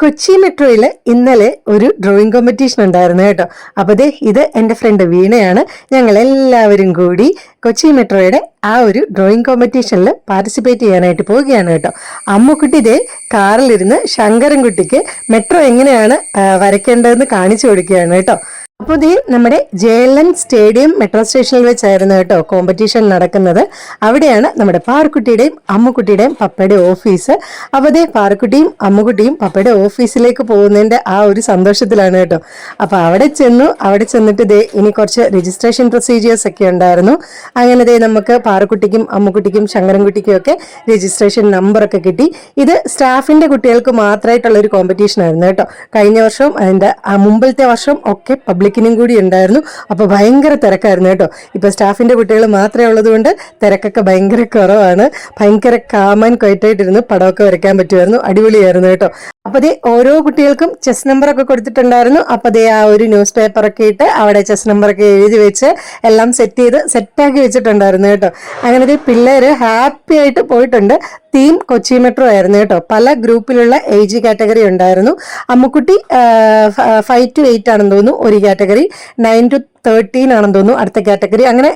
കൊച്ചി മെട്രോയിൽ ഇന്നലെ ഒരു ഡ്രോയിങ് കോമ്പറ്റീഷൻ ഉണ്ടായിരുന്നു കേട്ടോ. അപ്പോൾ ദേ ഇത് എന്റെ ഫ്രണ്ട് വീണയാണ്. ഞങ്ങൾ എല്ലാവരും കൂടി കൊച്ചി മെട്രോയുടെ ആ ഒരു ഡ്രോയിങ് കോമ്പറ്റീഷനിൽ പാർട്ടിസിപ്പേറ്റ് ചെയ്യാനായിട്ട് പോവുകയാണ് കേട്ടോ. അമ്മുക്കുട്ടി ഇതേ കാറിലിരുന്ന് ശങ്കരൻകുട്ടിക്ക് മെട്രോ എങ്ങനെയാണ് വരയ്ക്കേണ്ടതെന്ന് കാണിച്ചു കൊടുക്കുകയാണ് കേട്ടോ. അപ്പോൾ ഇത് നമ്മുടെ J L N stadium metro സ്റ്റേഷനിൽ വെച്ചായിരുന്നു കേട്ടോ കോമ്പറ്റീഷൻ നടക്കുന്നത്. അവിടെയാണ് നമ്മുടെ പാർക്കുട്ടിയുടെയും അമ്മുക്കുട്ടിയുടെയും പപ്പയുടെയും ഓഫീസ്. അപ്പോൾ അതേ പാർക്കുട്ടിയും അമ്മുക്കുട്ടിയും പപ്പയുടെ ഓഫീസിലേക്ക് പോകുന്നതിന്റെ ആ ഒരു സന്തോഷത്തിലാണ് കേട്ടോ. അപ്പോൾ അവിടെ ചെന്നു അവിടെ ചെന്നിട്ട് ദേ ഇനി കുറച്ച് രജിസ്ട്രേഷൻ പ്രൊസീജിയേഴ്സ് ഒക്കെ ഉണ്ടായിരുന്നു. അങ്ങനെ ദേ നമുക്ക് പാറക്കുട്ടിക്കും അമ്മുക്കുട്ടിക്കും ശങ്കരൻകുട്ടിക്കും ഒക്കെ രജിസ്ട്രേഷൻ നമ്പർ ഒക്കെ കിട്ടി. ഇത് സ്റ്റാഫിന്റെ കുട്ടികൾക്ക് മാത്രമായിട്ടുള്ള ഒരു കോമ്പറ്റീഷൻ ആയിരുന്നു കേട്ടോ. കഴിഞ്ഞ വർഷവും അതിന്റെ ആ മുമ്പിലത്തെ വർഷം ഒക്കെ പബ്ലിക്കിനും കൂടി ഉണ്ടായിരുന്നു. അപ്പോൾ ഭയങ്കര തിരക്കായിരുന്നു കേട്ടോ. ഇപ്പോൾ സ്റ്റാഫിന്റെ കുട്ടികൾ മാത്രമേ ഉള്ളതുകൊണ്ട് തിരക്കൊക്കെ ഭയങ്കര കുറവാണ്. ഭയങ്കര കാമൻ ക്വയറ്റായിട്ടിരുന്ന് പടമൊക്കെ വരയ്ക്കാൻ പറ്റുമായിരുന്നു. അടിപൊളിയായിരുന്നു കേട്ടോ. അപ്പോൾ ദേ ഓരോ കുട്ടികൾക്കും ചെസ് നമ്പറൊക്കെ കൊടുത്തിട്ടുണ്ടായിരുന്നു. അപ്പോൾ ദേ ആ ഒരു ന്യൂസ് പേപ്പറൊക്കെ ഇട്ട് അവിടെ ചെസ് നമ്പറൊക്കെ എഴുതി വെച്ച് എല്ലാം സെറ്റ് ചെയ്ത് സെറ്റാക്കി വെച്ചിട്ടുണ്ടായിരുന്നു കേട്ടോ. അങ്ങനെ ദേ പിള്ളേര് ഹാപ്പി ആയിട്ട് പോയിട്ടുണ്ട്. തീം കൊച്ചി മെട്രോ ആയിരുന്നു കേട്ടോ. പല ഗ്രൂപ്പിലുള്ള ഏജ് കാറ്റഗറി ഉണ്ടായിരുന്നു. അമ്മുക്കുട്ടി ഫൈവ് ടു എയ്റ്റ് ആണെന്ന് തോന്നുന്നു ഒരു കാറ്റഗറി നയൻ ടു തേർട്ടീൻ ആണെന്ന് തോന്നുന്നു അടുത്ത കാറ്റഗറി അങ്ങനെ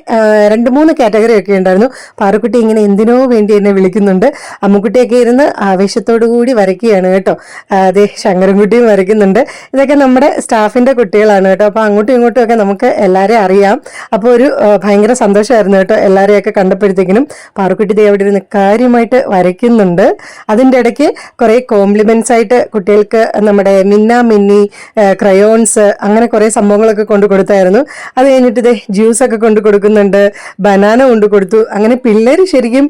രണ്ട് മൂന്ന് കാറ്റഗറി ഒക്കെ ഉണ്ടായിരുന്നു. പാറുക്കുട്ടി ഇങ്ങനെ എന്തിനോ വേണ്ടി എന്നെ വിളിക്കുന്നുണ്ട്. അമ്മുക്കുട്ടിയൊക്കെ ഇരുന്ന് ആവേശത്തോടു കൂടി വരയ്ക്കുകയാണ് കേട്ടോ. അതെ ശങ്കരൻകുട്ടിയും വരയ്ക്കുന്നുണ്ട്. ഇതൊക്കെ നമ്മുടെ സ്റ്റാഫിന്റെ കുട്ടികളാണ് കേട്ടോ. അപ്പോൾ അങ്ങോട്ടും ഇങ്ങോട്ടും ഒക്കെ നമുക്ക് എല്ലാവരെയും അറിയാം. അപ്പോൾ ഒരു ഭയങ്കര സന്തോഷമായിരുന്നു കേട്ടോ എല്ലാവരെയൊക്കെ കണ്ടപ്പോഴത്തേക്കിനും. പാറുക്കുട്ടി ദേ അവിടെ ഇരുന്ന് കാര്യമായിട്ട് വരയ്ക്കുന്നുണ്ട്. അതിന്റെ ഇടയ്ക്ക് കുറേ കോംപ്ലിമെൻസ് ആയിട്ട് കുട്ടികൾക്ക് നമ്മുടെ മിന്ന മിന്നി ക്രയോൺസ് അങ്ങനെ കുറേ സംഭവങ്ങളൊക്കെ കൊണ്ട് കൊടുത്തായിരുന്നു. അത് കഴിഞ്ഞിട്ട് ഇതേ ജ്യൂസ് ഒക്കെ കൊണ്ട് കൊടുക്കുന്നുണ്ട് ബനാന കൊണ്ട് കൊടുത്തു. അങ്ങനെ പിള്ളേർ ശരിക്കും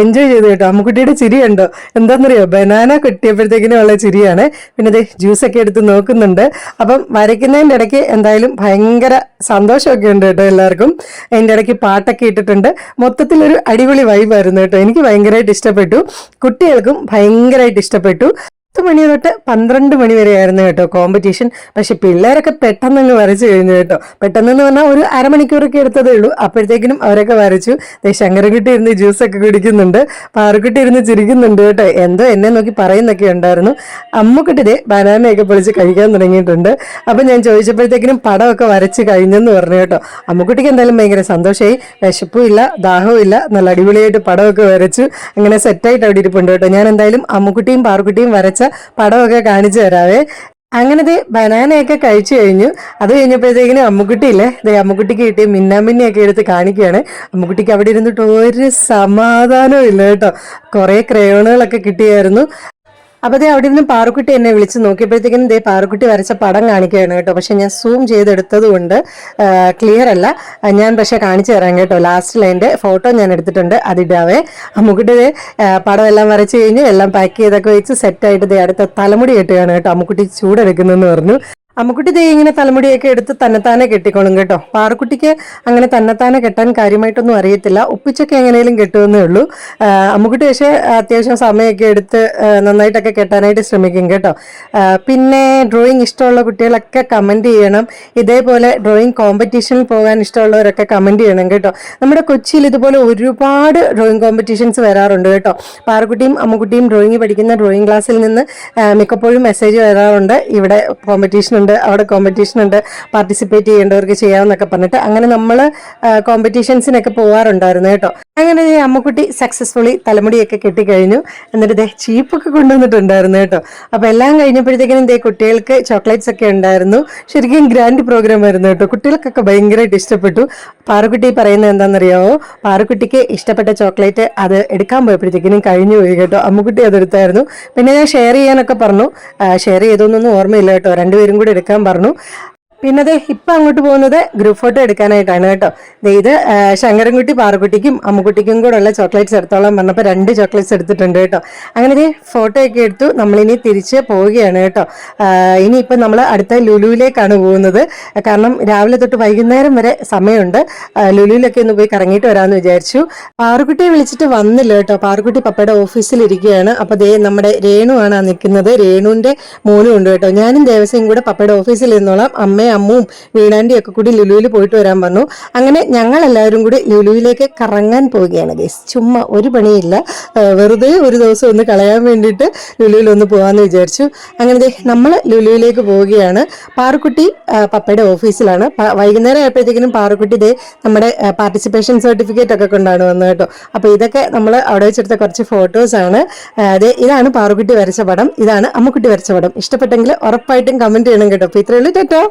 എൻജോയ് ചെയ്തു കേട്ടോ. അമ്മുക്കുട്ടിയുടെ ചിരി ഉണ്ടോ എന്താണെന്നറിയോ ബനാന കിട്ടിയപ്പോഴത്തേക്കിനും ഉള്ള ചിരിയാണ്. പിന്നെ ഇതേ ജ്യൂസ് ഒക്കെ എടുത്ത് നോക്കുന്നുണ്ട്. അപ്പം വരയ്ക്കുന്നതിന്റെ ഇടയ്ക്ക് എന്തായാലും ഭയങ്കര സന്തോഷമൊക്കെ ഉണ്ട് കേട്ടോ എല്ലാവർക്കും. അതിന്റെ ഇടയ്ക്ക് പാട്ടൊക്കെ ഇട്ടിട്ടുണ്ട്. മൊത്തത്തിലൊരു അടിപൊളി വൈബായിരുന്നു കേട്ടോ. എനിക്ക് ഭയങ്കരമായിട്ട് ഇഷ്ടപ്പെട്ടു. കുട്ടികൾക്കും ഭയങ്കരമായിട്ട് ഇഷ്ടപ്പെട്ടു. പത്ത് മണി തൊട്ട് പന്ത്രണ്ട് മണി വരെ ആയിരുന്നു കേട്ടോ കോമ്പറ്റീഷൻ പക്ഷെ പിള്ളേരൊക്കെ പെട്ടെന്ന് അങ്ങ് വരച്ചു കഴിഞ്ഞു കേട്ടോ. പെട്ടെന്ന് പറഞ്ഞാൽ ഒരു അരമണിക്കൂറൊക്കെ എടുത്തതേ ഉള്ളൂ. അപ്പോഴത്തേക്കിനും അവരൊക്കെ വരച്ചു. ശങ്കരൻകുട്ടി ഇരുന്ന് ജ്യൂസൊക്കെ കുടിക്കുന്നുണ്ട്. പാറുക്കുട്ടി ഇരുന്ന് ചിരിക്കുന്നുണ്ട് കേട്ടോ. എന്തോ എന്നെ നോക്കി പറയുന്നൊക്കെ ഉണ്ടായിരുന്നു. അമ്മുക്കുട്ടി ദേ ബനാനയൊക്കെ പൊളിച്ച് കഴിക്കാൻ തുടങ്ങിയിട്ടുണ്ട്. അപ്പം ഞാൻ ചോദിച്ചപ്പോഴത്തേക്കിനും പടമൊക്കെ വരച്ച് കഴിഞ്ഞെന്ന് പറഞ്ഞു കേട്ടോ. അമ്മക്കുട്ടിക്ക് എന്തായാലും ഭയങ്കര സന്തോഷമായി വിശപ്പും ഇല്ല ദാഹവും ഇല്ല നല്ല അടിപൊളിയായിട്ട് പടമൊക്കെ വരച്ചു. അങ്ങനെ സെറ്റായിട്ട് അവിടെ ഇരിപ്പുണ്ട് കേട്ടോ. ഞാൻ എന്തായാലും അമ്മക്കുട്ടിയും പാറുക്കുട്ടിയും വരച്ച പടമൊക്കെ കാണിച്ചു തരാവേ. അങ്ങനെ ദേ ബനാനയൊക്കെ കഴിച്ചു കഴിഞ്ഞു. അത് കഴിഞ്ഞപ്പോഴത്തേക്കിനും അമ്മുക്കുട്ടിയില്ലേ ദേ അമ്മുക്കുട്ടിക്ക് കിട്ടിയ മിന്നാമിന്നിയൊക്കെ എടുത്ത് കാണിക്കുകയാണ്. അമ്മുക്കുട്ടിക്ക് അവിടെ ഇരുന്നിട്ട് ഒരു സമാധാനവും ഇല്ല കേട്ടോ. കുറേ ക്രയോണുകളൊക്കെ കിട്ടിയായിരുന്നു. അപ്പോൾ അവിടെ നിന്ന് പാറുക്കുട്ടി എന്നെ വിളിച്ച് നോക്കിയപ്പോഴത്തേക്കും ദേ പാറുക്കുട്ടി വരച്ച പടം കാണിക്കുകയാണ് കേട്ടോ. പക്ഷെ ഞാൻ സൂം ചെയ്തെടുത്തത് കൊണ്ട് ക്ലിയർ അല്ല. ഞാൻ പക്ഷെ കാണിച്ചു തരാം കേട്ടോ. ലാസ്റ്റ് ലൈന്റെ ഫോട്ടോ ഞാൻ എടുത്തിട്ടുണ്ട്. അതിടാവേ അമ്മുക്കുട്ടി പടം എല്ലാം വരച്ച് കഴിഞ്ഞ് എല്ലാം പാക്ക് ചെയ്തൊക്കെ വെച്ച് സെറ്റായിട്ട് ദേ അടുത്ത തലമുടി കെട്ടുകയാണ് കേട്ടോ. അമ്മുക്കുട്ടി ചൂടെടുക്കുന്നെന്ന് പറഞ്ഞു. അമ്മുക്കുട്ടി ദേ ഇങ്ങനെ തലമുടിയൊക്കെ എടുത്ത് തന്നെത്താനെ കെട്ടിക്കോളും കേട്ടോ. പാറക്കുട്ടിക്ക് അങ്ങനെ തന്നെത്താനെ കെട്ടാൻ കാര്യമായിട്ടൊന്നും അറിയത്തില്ല. ഒപ്പിച്ചൊക്കെ എങ്ങനെയും കെട്ടുമെന്നേ ഉള്ളൂ. അമ്മക്കുട്ടി പക്ഷേ അത്യാവശ്യം സമയമൊക്കെ എടുത്ത് നന്നായിട്ടൊക്കെ കെട്ടാനായിട്ട് ശ്രമിക്കും കേട്ടോ. പിന്നെ ഡ്രോയിങ് ഇഷ്ടമുള്ള കുട്ടികളൊക്കെ കമന്റ് ചെയ്യണം. ഇതേപോലെ ഡ്രോയിങ് കോമ്പറ്റീഷനിൽ പോകാൻ ഇഷ്ടമുള്ളവരൊക്കെ കമന്റ് ചെയ്യണം കേട്ടോ. നമ്മുടെ കൊച്ചിയിൽ ഇതുപോലെ ഒരുപാട് ഡ്രോയിങ് കോമ്പറ്റീഷൻസ് വരാറുണ്ട് കേട്ടോ. പാറക്കുട്ടിയും അമ്മക്കുട്ടിയും ഡ്രോയിങ് പഠിക്കുന്ന ഡ്രോയിങ് ക്ലാസ്സിൽ നിന്ന് മിക്കപ്പോഴും മെസ്സേജ് വരാറുണ്ട്. ഇവിടെ കോമ്പറ്റീഷൻ ഉണ്ട് അവിടെ കോമ്പറ്റീഷൻ ഉണ്ട് പാർട്ടിസിപ്പേറ്റ് ചെയ്യേണ്ടവർക്ക് ചെയ്യാമെന്നൊക്കെ പറഞ്ഞിട്ട് അങ്ങനെ നമ്മൾ കോമ്പറ്റീഷൻസിനൊക്കെ പോകാറുണ്ടായിരുന്നു കേട്ടോ. അങ്ങനെ അമ്മുക്കുട്ടി സക്സസ്ഫുള്ളി തലമുടിയൊക്കെ കെട്ടിക്കഴിഞ്ഞു. എന്നിട്ട് ഇതേ ചീപ്പൊക്കെ കൊണ്ടുവന്നിട്ടുണ്ടായിരുന്നു കേട്ടോ. അപ്പോൾ എല്ലാം കഴിഞ്ഞപ്പോഴത്തേക്കിനും ഇതേ കുട്ടികൾക്ക് ചോക്ലേറ്റ്സ് ഒക്കെ ഉണ്ടായിരുന്നു. ശരിക്കും ഗ്രാൻഡ് പ്രോഗ്രാം ആയിരുന്നു കേട്ടോ. കുട്ടികൾക്കൊക്കെ ഭയങ്കരമായിട്ട് ഇഷ്ടപ്പെട്ടു. പാറുക്കുട്ടി പറയുന്നത് എന്താണെന്നറിയാവോ പാറുക്കുട്ടിക്ക് ഇഷ്ടപ്പെട്ട ചോക്ലേറ്റ് അത് എടുക്കാൻ പോയപ്പോഴത്തേക്കിനും കഴിഞ്ഞു പോയി കേട്ടോ. അമ്മുക്കുട്ടി അതെടുത്തായിരുന്നു പിന്നെ ഞാൻ ഷെയർ ചെയ്യാനൊക്കെ പറഞ്ഞു. ഷെയർ ചെയ്തൊന്നും ഓർമ്മയില്ല കേട്ടോ. രണ്ടുപേരും കൂടി എടുക്കാൻ പറഞ്ഞു. പിന്നെ അതെ ഇപ്പം അങ്ങോട്ട് പോകുന്നത് ഗ്രൂപ്പ് ഫോട്ടോ എടുക്കാനായിട്ടാണ് കേട്ടോ. ഇത് ശങ്കരൻകുട്ടി പാറക്കുട്ടിക്കും അമ്മുക്കുട്ടിക്കും കൂടെ ഉള്ള ചോക്ലേറ്റ്സ് എടുത്തോളം പറഞ്ഞപ്പോൾ രണ്ട് ചോക്ലേറ്റ്സ് എടുത്തിട്ടുണ്ട് കേട്ടോ. അങ്ങനെ ദേ ഫോട്ടോ ഒക്കെ എടുത്തു നമ്മളിനി തിരിച്ച് പോവുകയാണ് കേട്ടോ. ഇനിയിപ്പം നമ്മൾ അടുത്ത ലുലുവിലേക്കാണ് പോകുന്നത്. കാരണം രാവിലെ തൊട്ട് വൈകുന്നേരം വരെ സമയമുണ്ട്. ലുലുവിലൊക്കെ ഒന്ന് പോയി കറങ്ങിയിട്ട് വരാമെന്ന് വിചാരിച്ചു. പാറുക്കുട്ടിയെ വിളിച്ചിട്ട് വന്നില്ല കേട്ടോ. പാറുക്കുട്ടി പപ്പയുടെ ഓഫീസിൽ ഇരിക്കുകയാണ്. അപ്പോൾ ദേ നമ്മുടെ രേണു ആണ് നിൽക്കുന്നത്. രേണുവിന്റെ മോനും ഉണ്ട് കേട്ടോ. ഞാനും ദേവസ്വയും കൂടെ പപ്പയുടെ ഓഫീസിൽ ഇരുന്നോളാം. അമ്മയും അമ്മയും അമ്മും വീണാന്റെയും ഒക്കെ കൂടി ലുലുവിൽ പോയിട്ട് വരാൻ വന്നു അങ്ങനെ ഞങ്ങൾ എല്ലാവരും കൂടി ലുലുവിലേക്ക് കറങ്ങാൻ പോവുകയാണ് ഗൈസ് ചുമ്മാ ഒരു പണിയില്ല. വെറുതെ ഒരു ദിവസം ഒന്ന് കളയാൻ വേണ്ടിയിട്ട് ലുലുവിൽ ഒന്ന് പോകാമെന്ന് വിചാരിച്ചു. അങ്ങനെ നമ്മൾ ലുലുവിലേക്ക് പോവുകയാണ്. പാറുക്കുട്ടി പപ്പയുടെ ഓഫീസിലാണ്. വൈകുന്നേരം ആയപ്പോഴത്തേക്കിനും പാറുക്കുട്ടി ഇതേ നമ്മുടെ പാർട്ടിസിപ്പേഷൻ സർട്ടിഫിക്കറ്റ് ഒക്കെ കൊണ്ടാണ് വന്നത് കേട്ടോ. അപ്പോൾ ഇതൊക്കെ നമ്മൾ അവിടെ വെച്ചെടുത്ത കുറച്ച് ഫോട്ടോസാണ് അതെ ഇതാണ് പാറുക്കുട്ടി വരച്ച പടം. ഇതാണ് അമ്മക്കുട്ടി വരച്ച പടം. ഇഷ്ടപ്പെട്ടെങ്കിൽ ഉറപ്പായിട്ടും കമന്റ് ചെയ്യണം കേട്ടോ. അപ്പോൾ ഇത്രയുള്ളൂ കേട്ടോ